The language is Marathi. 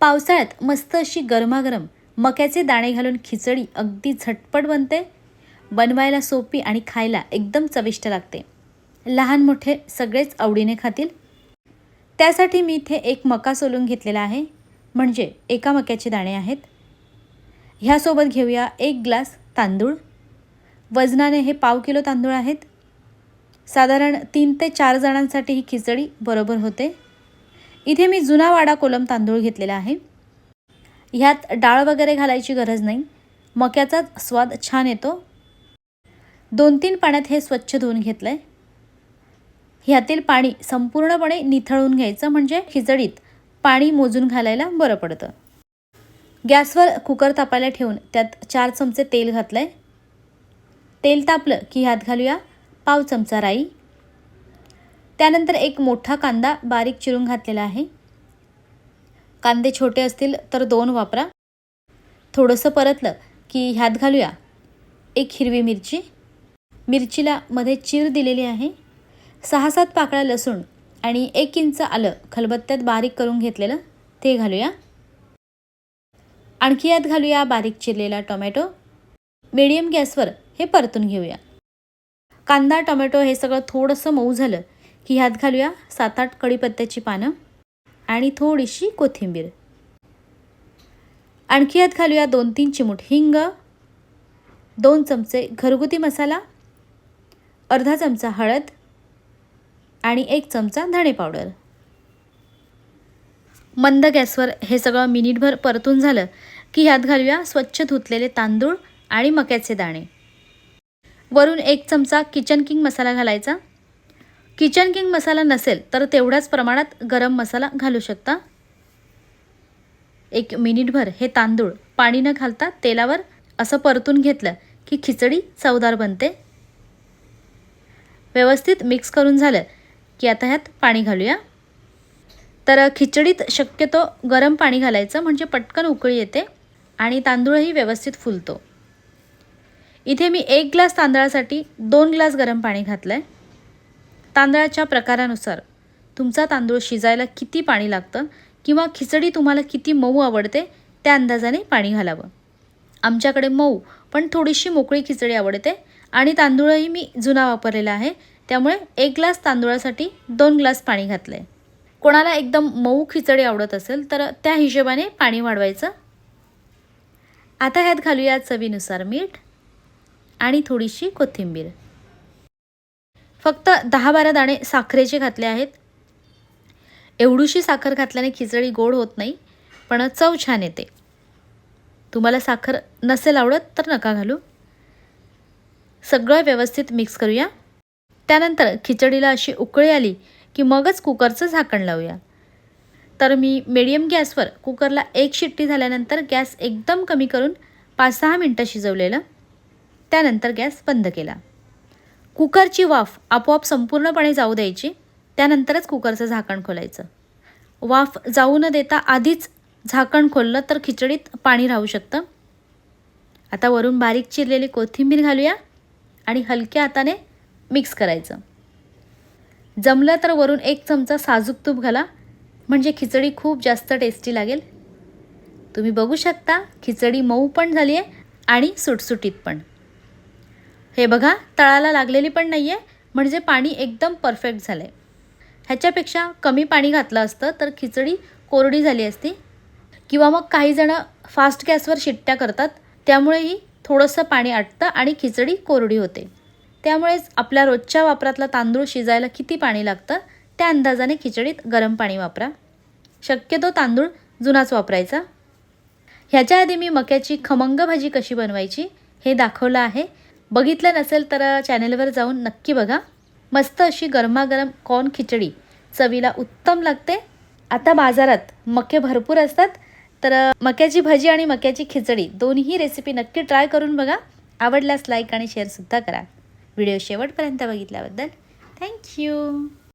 पावसाळ्यात मस्त अशी गरमागरम मक्याचे दाणे घालून खिचडी अगदी झटपट बनते. बनवायला सोपी आणि खायला एकदम चविष्ट लागते. लहान मोठे सगळेच आवडीने खातील. त्यासाठी मी इथे एक मका सोलून घेतलेला आहे. म्हणजे एका मक्याचे दाणे आहेत. ह्यासोबत घेऊया एक ग्लास तांदूळ. वजनाने हे पाव किलो तांदूळ आहेत. साधारण तीन ते चार जणांसाठी ही खिचडी बरोबर होते. इथे मी जुना वाडा कोलम तांदूळ घेतलेला आहे. ह्यात डाळ वगैरे घालायची गरज नाही. मक्याचाच स्वाद छान येतो. दोन तीन पाण्यात हे स्वच्छ धुवून घेतलं आहे ह्यातील पाणी संपूर्णपणे निथळून घ्यायचं म्हणजे खिचडीत पाणी मोजून घालायला बरं पडतं. गॅसवर कुकर तापायला ठेवून त्यात चार चमचे तेल घातलं आहे तेल तापलं की ह्यात घालूया पाव चमचा राई. त्यानंतर एक मोठा कांदा बारीक चिरून घातलेला आहे. कांदे छोटे असतील तर दोन वापरा. थोडंसं परतलं की ह्यात घालूया. एक हिरवी मिरची. मिरचीला मध्ये चीर दिलेली आहे. सहा सात पाकळ्या लसूण आणि एक इंच आलं खलबत्त्यात बारीक करून घेतलेलं ते घालूया. आणखी यात घालूया बारीक चिरलेला टोमॅटो. मिडियम गॅसवर हे परतून घेऊया. कांदा टोमॅटो हे सगळं थोडंसं मऊ झालं की ह्यात घालूया. सात आठ कढीपत्त्याची पानं आणि थोडीशी कोथिंबीर. आणखी ह्यात घालूया दोन तीन चिमूट हिंग दोन चमचे घरगुती मसाला अर्धा चमचा हळद आणि एक चमचा धणे पावडर. मंद गॅसवर हे सगळं मिनिटभर परतून झालं की ह्यात घालूया स्वच्छ धुतलेले तांदूळ आणि मक्याचे दाणे. वरून एक चमचा किचन किंग मसाला घालायचा. किचन किंग मसाला नसेल तर तेवढ्याच प्रमाणात गरम मसाला घालू शकता. एक मिनिटभर हे तांदूळ पाणी न घालता तेलावर असं परतून घेतलं की खिचडी चवदार बनते. व्यवस्थित मिक्स करून झालं की आता ह्यात पाणी घालूया. तर खिचडीत शक्यतो गरम पाणी घालायचं म्हणजे पटकन उकळी येते आणि तांदूळही व्यवस्थित फुलतो. इथे मी एक ग्लास तांदळासाठी दोन ग्लास गरम पाणी घातलं आहे तांदळाच्या प्रकारानुसार तुमचा तांदूळ शिजायला किती पाणी लागतं किंवा खिचडी तुम्हाला किती मऊ आवडते त्या अंदाजाने पाणी घालावं. आमच्याकडे मऊ पण थोडीशी मोकळी खिचडी आवडते आणि तांदूळही मी जुना वापरलेला आहे त्यामुळे एक ग्लास तांदूळासाठी दोन ग्लास पाणी घातलं आहे कोणाला एकदम मऊ खिचडी आवडत असेल तर त्या हिशोबाने पाणी वाढवायचं. आता ह्यात घालूया चवीनुसार मीठ आणि थोडीशी कोथिंबीर. फक्त दहा बारा दाणे साखरेचे घातले आहेत. एवढीशी साखर घातल्याने खिचडी गोड होत नाही पण चव छान येते. तुम्हाला साखर नसेल आवडत तर नका घालू. सगळं व्यवस्थित मिक्स करूया. त्यानंतर खिचडीला अशी उकळी आली की मगच कुकरचं झाकण लावूया. तर मी मिडियम गॅसवर कुकरला एक शिट्टी झाल्यानंतर गॅस एकदम कमी करून पाच सहा मिनटं शिजवलेलं. त्यानंतर गॅस बंद केला. कुकरची वाफ आपोआप संपूर्णपणे जाऊ द्यायची त्यानंतरच कुकरचं झाकण खोलायचं. वाफ जाऊ न देता आधीच झाकण खोललं तर खिचडीत पाणी राहू शकतं. आता वरून बारीक चिरलेली कोथिंबीर घालूया आणि हलक्या हाताने मिक्स करायचं. जमलं तर वरून एक चमचा साजूक तूप घाला म्हणजे खिचडी खूप जास्त टेस्टी लागेल. तुम्ही बघू शकता खिचडी मऊ पण झाली आहे आणि सुटसुटीत पण. हे बघा तळाला लागलेली पण नाही आहे म्हणजे पाणी एकदम परफेक्ट झालं आहे ह्याच्यापेक्षा कमी पाणी घातलं असतं तर खिचडी कोरडी झाली असती. किंवा मग काही जणं फास्ट गॅसवर शिट्ट्या करतात त्यामुळेही थोडंसं पाणी आटतं आणि खिचडी कोरडी होते. त्यामुळेच आपल्या रोजच्या वापरातला तांदूळ शिजायला किती पाणी लागतं त्या अंदाजाने खिचडीत गरम पाणी वापरा. शक्यतो तांदूळ जुनाच वापरायचा. ह्याच्या आधी मी मक्याची खमंग भाजी कशी बनवायची हे दाखवलं आहे. बघितलं नसेल तर चॅनलवर जाऊन नक्की बघा. मस्त अशी गरमागरम कॉर्न खिचडी. चवीला उत्तम लागते. आता बाजारात मके भरपूर असतात. तर मक्याची भाजी आणि मक्याची खिचडी दोन्ही रेसिपी नक्की ट्राय करून बघा. आवडल्यास लाईक आणि शेअरसुद्धा करा. व्हिडिओ शेवटपर्यंत बघितल्याबद्दल थँक्यू